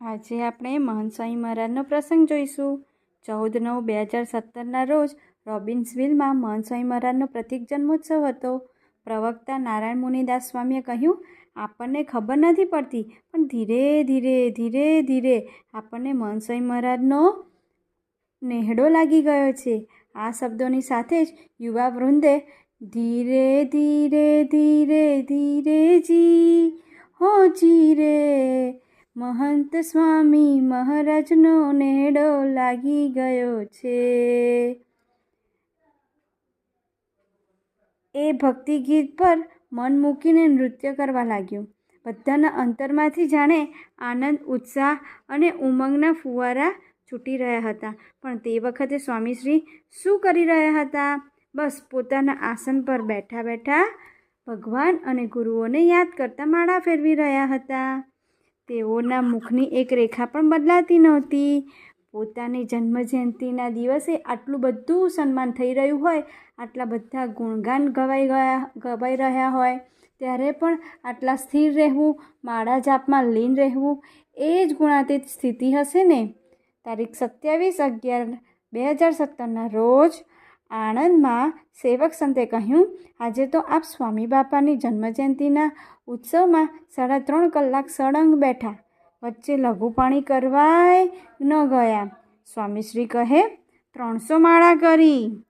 આજે આપણે મહંત સ્વામી મહારાજનો પ્રસંગ જોઈશું. ચૌદ નવ બે હજાર સત્તરના રોજ રોબિન્સવિલમાં મહંત સ્વામી મહારાજનો પ્રતિક જન્મોત્સવ હતો. પ્રવક્તા નારાયણ મુનિદાસ સ્વામીએ કહ્યું, આપણને ખબર નથી પડતી, પણ ધીરે ધીરે ધીરે ધીરે આપણને મહંત સ્વામી મહારાજનો નેહડો લાગી ગયો છે. આ શબ્દોની સાથે જ યુવા વૃંદે, ધીરે ધીરે ધીરે ધીરે જી હો જી રે મહંત સ્વામી મહારાજનો નેડો લાગી ગયો છે. એ ભક્તિ ગીત પર મન મૂકીને નૃત્ય કરવા લાગ્યું. બધાના અંતરમાંથી જાણે આનંદ, ઉત્સાહ અને ઉમંગના ફુવારા છૂટી રહ્યા હતા. પણ તે વખતે સ્વામીશ્રી શું કરી રહ્યા હતા? બસ પોતાના આસન પર બેઠા બેઠા ભગવાન અને ગુરુઓને યાદ કરતા માળા ફેરવી રહ્યા હતા. તેઓના મુખની એક રેખા પણ બદલાતી નહોતી. પોતાની જન્મજયંતિના દિવસે આટલું બધું સન્માન થઈ રહ્યું હોય, આટલા બધા ગુણગાન ગવાઈ ગયા, ગવાઈ રહ્યા હોય, ત્યારે પણ આટલા સ્થિર રહેવું, માળા જાપમાં લીન રહેવું, એ જ ગુણાતીત સ્થિતિ હશે ને? તારીખ સત્યાવીસ અગિયાર, બે હજાર સત્તરના રોજ આણંદમાં સેવક સંતે કહ્યું, આજે તો આપ સ્વામી બાપાની જન્મજયંતિના ઉત્સવમાં સાડા ત્રણ કલાક સળંગ બેઠા. વચ્ચે લઘુ પાણી કરવાય ન ગયા. સ્વામીશ્રી કહે, ત્રણસો માળા કરી.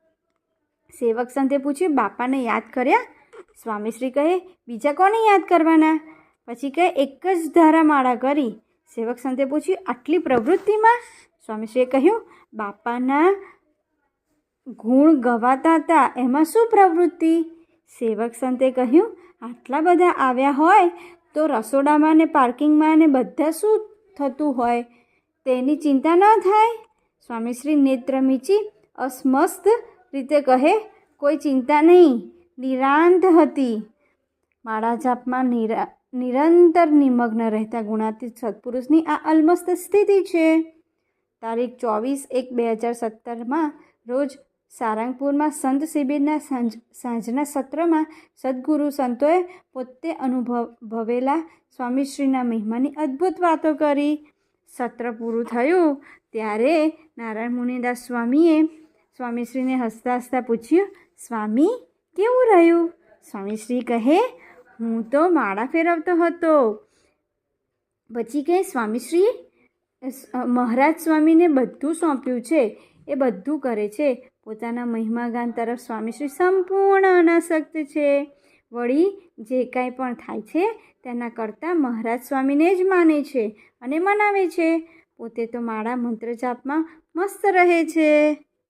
સેવક સંતે પૂછ્યું, બાપાને યાદ કર્યા? સ્વામીશ્રી કહે, બીજા કોને યાદ કરવાના? પછી કહે, એક જ ધારા માળા કરી. સેવક સંતે પૂછ્યું, આટલી પ્રવૃત્તિમાં? સ્વામીશ્રીએ કહ્યું, બાપાના ગુણ ગવાતા હતા, એમાં શું પ્રવૃત્તિ? સેવક સંતે કહ્યું, આટલા બધા આવ્યા હોય તો રસોડામાં ને પાર્કિંગમાં ને બધા શું થતું હોય? તેની ચિંતા ન થાય? સ્વામીશ્રી નેત્ર મીચી અસ્મસ્ત રીતે કહે, કોઈ ચિંતા નહીં, નિરાંત હતી. માળા જાપમાં નિરા, નિરંતર નિમગ્ન રહેતા ગુણાતીત સત્પુરુષની આ અલમસ્ત સ્થિતિ છે. તારીખ ચોવીસ એક બે હજાર સત્તરમાં રોજ સારંગપુરમાં સંત શિબિરના સાંજ, સાંજના સત્રમાં સદગુરુ સંતોએ પોતે અનુભવેલા સ્વામીશ્રીના મહિમાની અદ્ભુત વાતો કરી. સત્ર પૂરું થયું ત્યારે નારાયણ મુનિદાસ સ્વામીએ સ્વામીશ્રીને હસતા હસતા પૂછ્યું, સ્વામી, કેવું રહ્યું? સ્વામીશ્રી કહે, હું તો માળા ફેરવતો હતો. પછી કહે, સ્વામીશ્રી મહારાજ સ્વામીને બધું સોંપ્યું છે, એ બધું કરે છે. પોતાના મહિમાગાન તરફ સ્વામીશ્રી સંપૂર્ણ અનાસક્ત છે. વળી જે કાંઈ પણ થાય છે, તેના કરતાં મહારાજ સ્વામીને જ માને છે અને મનાવે છે. પોતે તો માળા મંત્ર જાપમાં મસ્ત રહે છે.